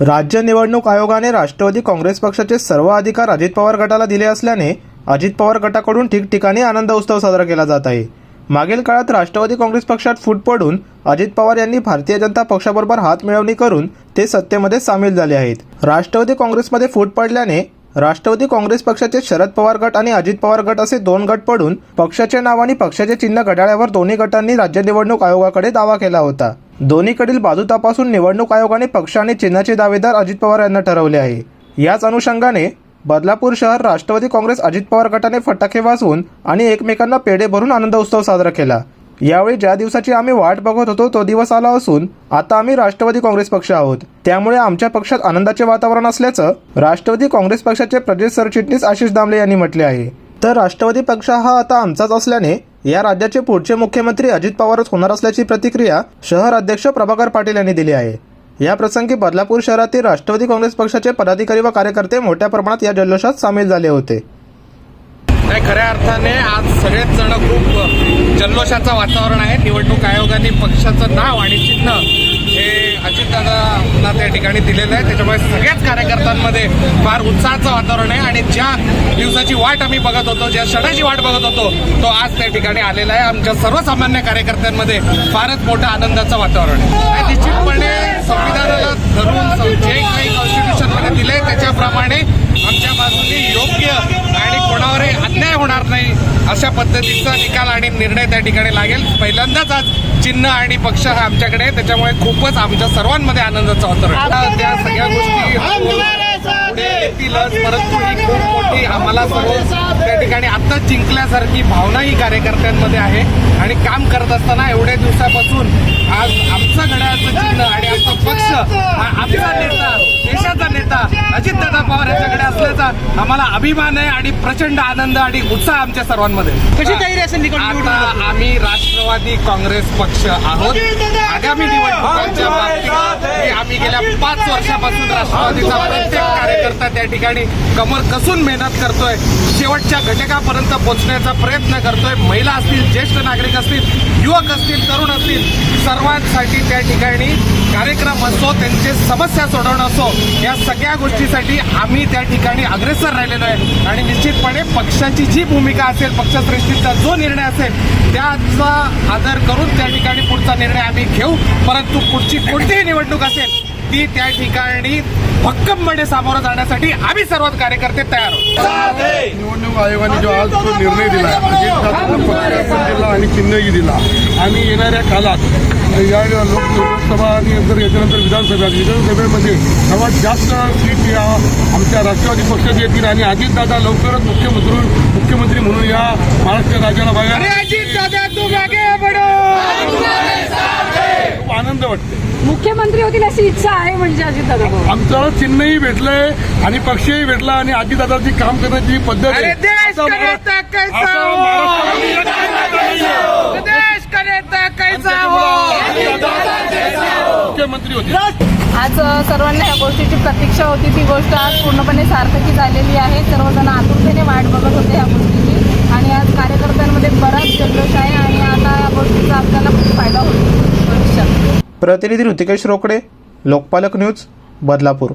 राज्य निवडणूक आयोगाने राष्ट्रवादी काँग्रेस पक्षाचे सर्व अधिकार अजित पवार गटाला दिले असल्याने अजित पवार गटाकडून ठिकठिकाणी आनंद उत्सव साजरा केला जात आहे. मागील काळात राष्ट्रवादी काँग्रेस पक्षात फूट पडून अजित पवार यांनी भारतीय जनता पक्षाबरोबर हात मिळवणी करून ते सत्तेमध्ये सामील झाले आहेत. राष्ट्रवादी काँग्रेसमध्ये फूट पडल्याने राष्ट्रवादी काँग्रेस पक्षाचे शरद पवार गट आणि अजित पवार गट असे दोन गट पडून पक्षाचे नाव आणि पक्षाचे चिन्ह घड्याळ्यावर दोन्ही गटांनी राज्य निवडणूक आयोगाकडे दावा केला होता. दोन्हीकडील बाजू तपासून निवडणूक आयोगाने पक्ष आणि चिन्हाचे दावेदार अजित पवार यांना ठरवले आहे. याच अनुषंगाने बदलापूर शहर राष्ट्रवादी काँग्रेस अजित पवार गटाने फटाके वाजवून आणि एकमेकांना पेढे भरून आनंद उत्सव साजरा केला. यावेळी ज्या दिवसाची आम्ही वाट बघत होतो तो दिवस आला असून आता आम्ही राष्ट्रवादी काँग्रेस पक्ष आहोत. त्यामुळे आमच्या पक्षात आनंदाचे वातावरण असल्याचं राष्ट्रवादी काँग्रेस पक्षाचे प्रदेश सरचिटणीस आशिष दामले यांनी म्हटले आहे. तर राष्ट्रवादी पक्ष हा आता आमचाच असल्याने या राज्याचे पुढचे मुख्यमंत्री अजित पवारच होणार असल्याची प्रतिक्रिया शहर अध्यक्ष प्रभाकर पाटील यांनी दिली आहे. या प्रसंगी बदलापूर शहरातील राष्ट्रवादी काँग्रेस पक्षाचे पदाधिकारी व कार्यकर्ते मोठ्या प्रमाणात या जल्लोषात सामील झाले होते. नाही खऱ्या अर्थाने आज सगळेच जण खूप जल्लोषाचं वातावरण आहे. निवडणूक आयोगाने पक्षाचं नाव आणि चिन्ह हे अजितदादांना त्या ठिकाणी दिलेलं आहे. त्याच्यामुळे सगळ्याच कार्यकर्त्यांमध्ये फार उत्साहाचं वातावरण आहे आणि ज्या दिवसाची वाट आम्ही बघत होतो ज्या क्षणाची वाट बघत होतो तो आज त्या ठिकाणी आलेला आहे. आमच्या सर्वसामान्य कार्यकर्त्यांमध्ये फारच मोठं आनंदाचं वातावरण आहे. आणि निश्चितपणे संविधानाला धरून जे काही कॉन्स्टिट्यूशनमध्ये दिले त्याच्याप्रमाणे आमच्या बाजूने योग्य होणार नाही अशा पद्धतीचा निकाल आणि निर्णय त्या ठिकाणी लागेल. पहिल्यांदाच आज चिन्ह आणि पक्ष हा आमच्याकडे आहे त्याच्यामुळे खूपच आमच्या सर्वांमध्ये आनंदाचं आहे. त्या सगळ्या गोष्टी परंतु ही खूप मोठी आम्हाला सर्व त्या ठिकाणी आत्ताच जिंकल्यासारखी भावना ही कार्यकर्त्यांमध्ये आहे. आणि काम करत असताना एवढ्या दिवसापासून आज आमचं घड्याळाचं चिन्ह आणि आमचा पक्ष हा आमचा नेता अजितदादा पवार यांच्याकडे असल्याचा आम्हाला अभिमान आहे आणि प्रचंड आनंद आणि उत्साह आमच्या सर्वांमध्ये. कशी तयारी असेल आता आम्ही राष्ट्रवादी काँग्रेस पक्ष आहोत. आगामी निवडणुकांच्या बाबतीत आम्ही गेल्या पाच वर्षापासून राष्ट्रवादीचा प्रत्येक कार्यकर्ता त्या ठिकाणी कमर कसून मेहनत करतोय. शेवटच्या घटकापर्यंत पोहोचण्याचा प्रयत्न करतोय. महिला असतील ज्येष्ठ नागरिक असतील युवक असतील तरुण असतील सर्वांसाठी त्या ठिकाणी कार्यक्रम असो त्यांचे समस्या सोडवणं असो या सगळ्या गोष्टीसाठी आम्ही त्या ठिकाणी अग्रेसर राहिलेलो आहे. आणि निश्चितपणे पक्षाची जी भूमिका असेल पक्षश्रेष्ठीचा जो निर्णय असेल त्याचा आदर करून त्या ठिकाणी पुढचा निर्णय आम्ही घेऊ. परंतु पुढची कोणतीही निवडणूक असेल ती त्या ठिकाणी भक्कमपणे सामोरं जाण्यासाठी आम्ही सर्व कार्यकर्ते तयार आहोत. निवडणूक आयोगाने जो आज तो निर्णय दिला पण दिला आणि चिन्हही दिला. आणि येणाऱ्या काळात या लोक लोकसभा आणि नंतर याच्यानंतर विधानसभा विधानसभेमध्ये सर्वात जास्त सीट या आमच्या राष्ट्रवादी पक्षात येतील आणि अजितदादा लवकरच मुख्यमंत्री मुख्यमंत्री म्हणून या महाराष्ट्र राज्याला बघायला खूप आनंद वाटते मुख्यमंत्री होतील अशी इच्छा आहे म्हणजे अजितदादा आमचं चिन्हही भेटलंय आणि पक्षही भेटला आणि अजितदादाची काम करण्याची पद्धत आहे अरे देश असं महाराष्ट्र- करेता कैसा असं हो? महाराष्ट्रामध्ये देश करेता कैसा हो मुख्यमंत्री होते. आज सर्वांना या गोष्टीची प्रतीक्षा होती. ती गोष्ट आज पूर्णपणे सार्थकी झालेली आहे. सर्वजण आतुरतेने वाट बघत होते या गोष्टीची. आणि आज कार्यकर्त्यांमध्ये बराच जल्लोष आहे आणि आता या गोष्टीचा आपल्याला खूप फायदा होईल भविष्यात. प्रतिनिधी ऋतिकेश रोकडे लोकपालक न्यूज बदलापूर.